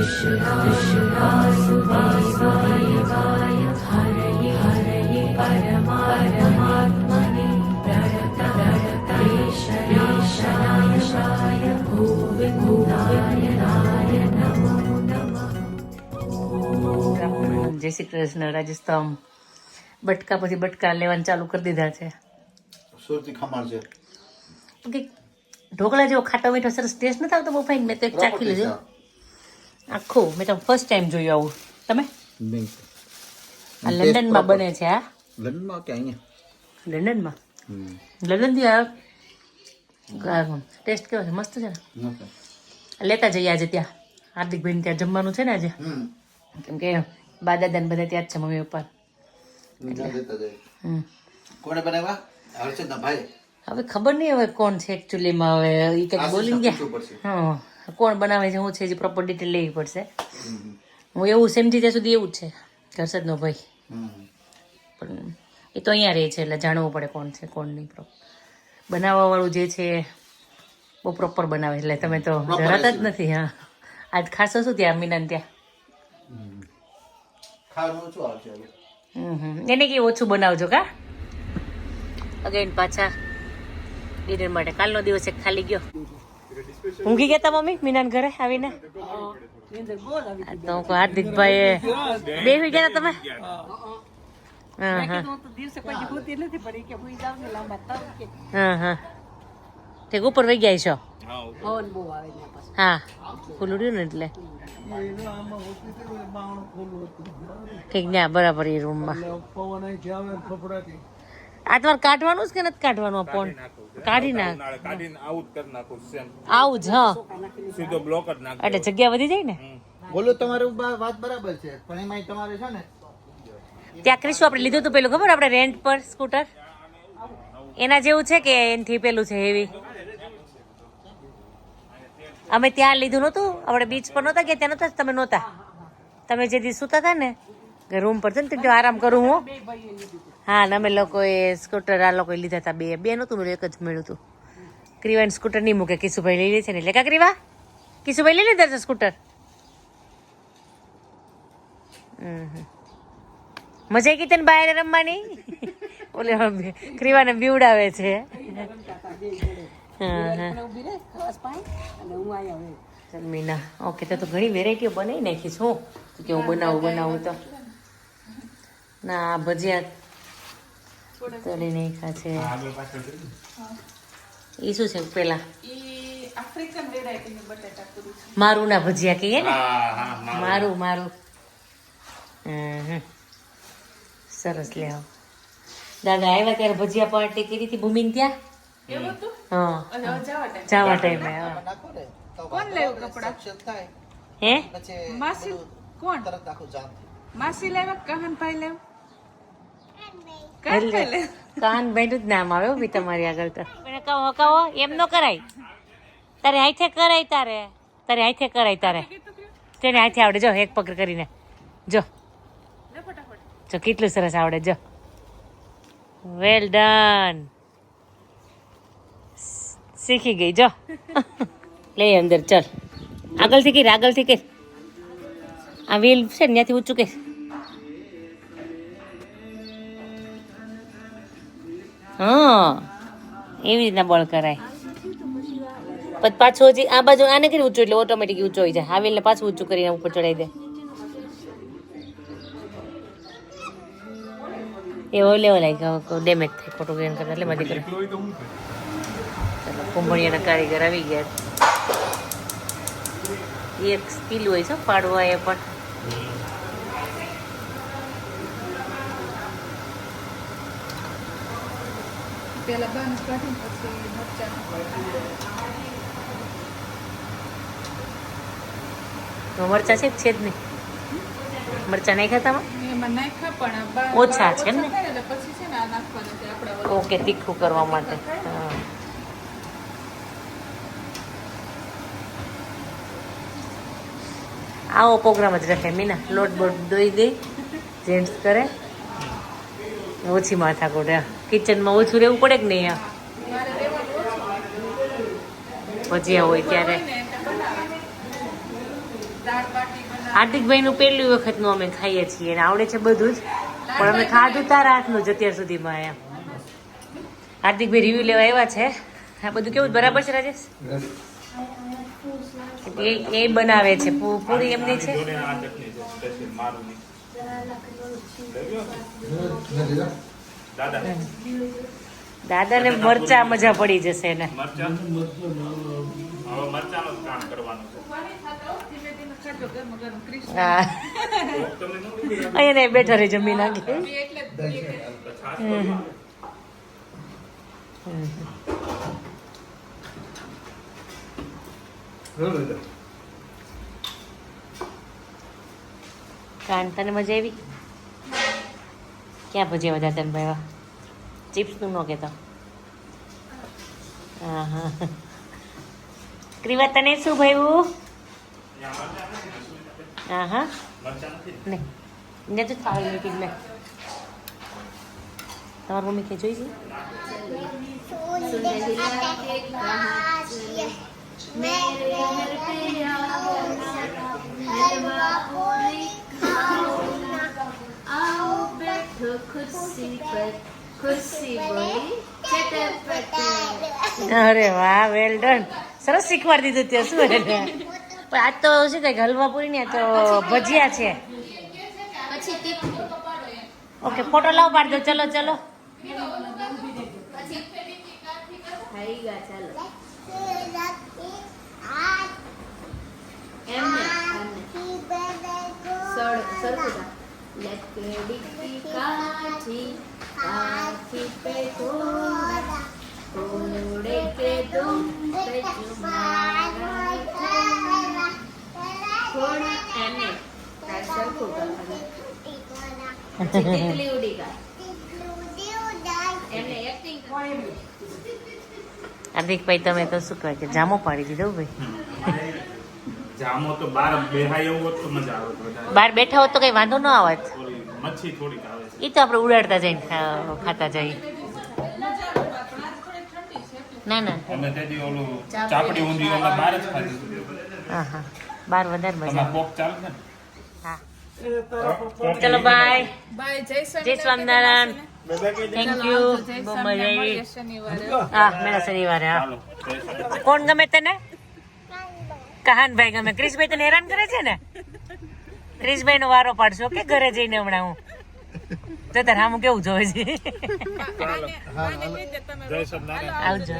જય શ્રી કૃષ્ણ રાજસ્થાન. બટકા પછી બટકા લેવાનું ચાલુ કરી દીધા છે. સુરતી ખમણ છે. ઢોકળા જેવો ખાટો મીઠો સરસ ટેસ્ટ નથી આવતો બહુ ફાઈન મેં તો એક ચાખી લીધું. આખું મેં તો ફર્સ્ટ ટાઈમ જોયું આવું. તમે? આ લંડનમાં બને છે આ લંડનમાં કે અહીંયા? લંડનમાં? લંડનથી આ ટેસ્ટ કેવો છે? મસ્ત છે ને? લેતા જઈએ આજે ત્યાં. હાર્દિકભાઈને ત્યાં જમવાનું છે ને આજે. કેમ કે બા દાદા બધા ત્યાં જ છે મમ્મી. હમ. કોણે બનાવ્યા? હર્ષદના ભાઈ હવે ખબર નહીં હવે કોણ છે એકચ્યુઅલીમાં હવે. એ કઈ બોલી ગયા. હા. કોણ બનાવે છે હું છે જે પ્રોપર ડિટેલ લેવી પડશે. હું એવું સમજી ત્યાં સુધી એવું જ છે હર્ષદનો ભાઈ. પણ એ તો અહીંયા રહે છે એટલે જાણવું પડે કોણ છે કોણ નહીં પ્રોપર બનાવવાવાળું જે છે બહુ પ્રોપર બનાવે એટલે તમે તો જરાત જ નથી હા. આજ ખાસો શું ત્યાં મીનાને ત્યાં. એને કે ઓછું બનાવજો કા? અગેન પાછા ડિનર માટે. કાલનો દિવસ એક ખાલી ગયો. ઊંઘી ગયા તા મમ્મી? મીનાના ઘરે આવીને? તો હાર્દિકભાઈ બેસી ગયા તા તમે? હા હા. હા હા. ઠીક ઉપર વહી ગયા છો? હા. ખુલ્લું ને એટલે? ઠીક ના બરાબર એ રૂમમાં. આ તમારે કાઢવાનું છે કે નથી કાઢવાનું પણ કાઢી નાખ કાઢીને આઉટ કરી નાખું સેમ આવું જ હા. સીધો બ્લોક જ નાખ એટલે જગ્યા વધી જાય ને? બોલો તમારું વાત બરાબર છે પણ એમાં તમારે છે ને ત્યાં ક્રિશુ આપણે લીધું હતું પેલું ખબર? આપણે રેન્ટ પર સ્કૂટર એના જેવું છે કે એનાથી પેલું છે હેવી અમે ત્યાં લીધું નહોતું આપણે બીચ પર નહોતા ગયા ત્યાં નહોતા તમે નહોતા. તમે જે દી સૂતા હતા ને રૂમ પર છે ને ત્યાં આરામ કરું હું. હા ને અમે લોકોએ સ્કૂટર આ લોકોએ લીધા હતા બે. બે નહોતું મેળ્યું એક જ મળ્યું હતું. ક્રીવાન સ્કૂટર નહીં મૂકે. કિશુભાઈ લઈ લે છે ને એટલે. કા ક્રીવા? કિશુભાઈ લઈ લીધા છે સ્કૂટર. મજા આવી તને બહાર રમવાની? ઓલે ક્રીવાને બીવડાવે છે. હા, હા. મીના. ઓકે તો ઘણી વેરાયટીઓ બનાવી નાખી છું કે હું બનાવું બનાવું તો. ના ભજીયા તળી નાખ્યા છે. એ શું છે પેલા? મારું ના ભજીયા કહીએ ને? મારું. મારું હમ, હમ. સરસ લે આવો. દાદા આવ્યા ત્યારે ભજીયા પાર્ટી કરી હતી ભૂમિન ત્યાં? હા. જવા ટાઈમે. હા. નાખો ને તો કોણ લેવું કપડાં? થાય. હે? પછી માસી કોણ? તરત આખું જામ માસી લેવા કહન ભાઈ લેવ? એટલે કાન બેઠું જ નામ આવે બી તમારી આગળ તો. મને કહો કહો એમ ન કરાય. તારે હાથે કરાય તારે. તારે હાથે કરાય તારે. તેને હાથે આવડે જો એક પકડ કરીને. જો. જો કેટલું સરસ આવડે જો. વેલ ડન શીખી ગઈ જો. લે અંદર ચલ. આગળથી કે આગળથી કે આ વ્હીલ છે ને ત્યાંથી ઊંચું કર. હા. એવી રીતના બળ કરાય. પછી પાછો હજી આ બાજુ આને કરી ઊંચું એટલે ઓટોમેટિક ઊંચો હોય જાય. એટલે પાછું ઊંચું કરીને ઉપર ચડાવી દે. એવો લેવો લાગે ડેમેજ થાય ખોટું ગેન કરતા એટલે મારી કરે કુંભળિયાના કારીગર આવી ગયા એક સ્ટીલ હોય છે પાડવા એ પણ. પેલા બંધ કાઢી પછી મરચાં મરચા છે છે જ નહીં? મરચા નહીં બા- ઓછા છે ને? ઓકે તીખું કરવા માટે. આવો પ્રોગ્રામ જ રાખે મીના. લોટ બોટ દોઈ દે જેન્ટ્સ કરે. ઓછી માથા કોટે કિચનમાં ઓછું રહેવું પડે કે નહીં ભજીયા હોય ત્યારે. હાર્દિકભાઈ નું પહેલી વખતનું અમે ખાઈએ છીએ અને આવડે છે બધું જ. પણ અમે ખાધું તારા હાથનું જ અત્યાર સુધીમાં એમ હાર્દિકભાઈ રિવ્યુ લેવા આવ્યા છે. આ બધું કેવું બરાબર છે રાજેશ? એ એ બનાવે છે. પૂ- પૂરી એમની છે? જોડે દાદા. દાદાને મરચા મજા પડી જશે ને ન લીધું? અહીંયા ને બેઠા રે જમી નાખી. કાન તને મજા આવી? ક્યાં ભજીયા બધા તને ભાઈ ચિપ્સનું ન કહેતો. હા હા ક્રિવા તને શું ભાવ્યું? હા હા? નહીં ને તો થાળી મૂકી મેં તમારી મમ્મી કે જોઈ છે? અરે વાહ વેલ ડન સરસ શીખવાડી દીધું ત્યાં શું પણ આજ તો શું કઈ હલવા પૂરી ને તો ભજીયા છે. ઓકે ફોટો લાવ પાડ દો. ચલો ચલો. થઈ लकड़ी की काठी आखी पे थोड़ा घोड़े के दुम पे तुम्हारा थोड़ा एने काशल ઉડી ગઈ એમને એક્ટિંગ તમે તો શું કહે કે જામો પાડી દીધો ભાઈ જામો તો બાર બેહાય એવું હોત તો મજા આવે વધારે બહાર બેઠા હોત તો કઈ વાંધો ન આવત. મચ્છી થોડીક આવે એ તો આપણે ઉડાડતા જઈને ખાતા જઈએ. ના ના. અમે તેથી ઓલું ચાપડી ઊંધી અમે બહાર જ ખાધી હા હા બાર વધારે મજા કોક ચાલે છે ને? હા. ચલો. બાય. બાય જય સ્વામિનારાયણ. થેન્ક યુ બહુ મજા આવી. હા મેરા શનિવારે હા. કોણ ગમે તને? કહાનભાઈ ગમે. ક્રિશભાઈ તને હેરાન કરે છે ને? ક્રિશભાઈ નો વારો પાડશો કે ઘરે જઈને હમણાં હું? તો તારા હું કેવું જોવે છે? આવજો.